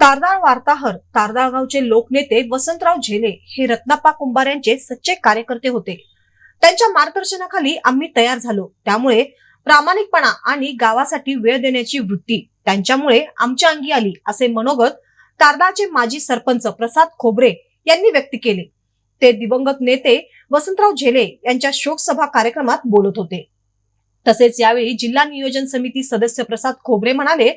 तारदाळ वार्ताहर तारदाळ गावचे लोकनेते वसंतराव झेले हे रत्नाप्पा कुंभार यांचे सच्चे कार्यकर्ते होते. त्यांच्या मार्गदर्शनाखाली आम्ही तयार झालो. त्यामुळे प्रामाणिकपणा आणि गावासाठी वेळ देण्याची वृत्ती त्यांच्यामुळे आमच्या अंगी आली असे मनोगत तारदाळचे माजी सरपंच प्रसाद खोबरे यांनी व्यक्त केले. ते दिवंगत नेते वसंतराव झेले यांच्या शोकसभा कार्यक्रमात बोलत होते. तसेच यावेळी जिल्हा नियोजन समिती सदस्य प्रसाद खोबरे म्हणाले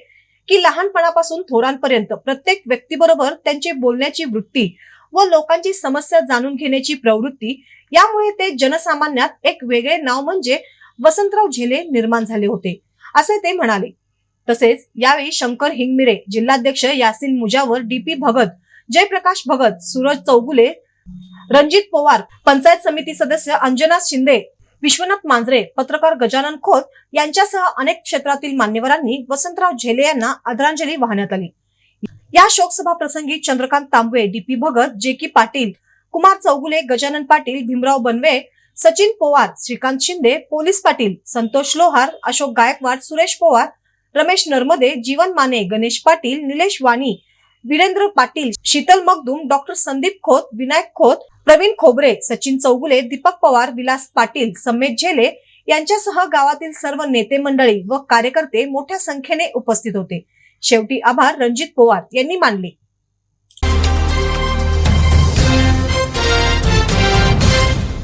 की लहानपणापासून थोरांपर्यंत प्रत्येक व्यक्तीबरोबर त्यांची बोलण्याची वृत्ती व लोकांची समस्या जाणून घेण्याची प्रवृत्ती यामुळे ते जनसामान्यात एक वेगळे नाव म्हणजे वसंतराव झेले निर्माण झाले होते असे ते म्हणाले. तसेच यावेळी शंकर हिंगमिरे जिल्हाध्यक्ष यासिन मुजावर डीपी भगत जयप्रकाश भगत सूरज चौगुले रणजित पवार पंचायत समिती सदस्य अंजना शिंदे विश्वनाथ मांजरे पत्रकार गजानन खोत यांच्यासह अनेक क्षेत्रातील मान्यवरांनी वसंतराव झेले यांना आदरांजली वाहण्यात आली. या शोकसभा प्रसंगी चंद्रकांत तांबवे डीपी भगत जे की पाटील कुमार चौगुले गजानन पाटील भीमराव बनवे सचिन पोवार श्रीकांत शिंदे पोलीस पाटील संतोष लोहार अशोक गायकवाड सुरेश पोवार रमेश नर्मदे जीवन माने गणेश पाटील निलेश वाणी वीरेंद्र पाटील शीतल मगदूम डॉक्टर संदीप खोत विनायक खोत प्रवीण खोबरे सचिन चौगुले दीपक पवार विलास पाटील समेत झेले यांच्यासह गावातील सर्व नेते मंडळी व कार्यकर्ते मोठ्या संख्येने उपस्थित होते. शेवटी आभार रणजित पवार यांनी मानले.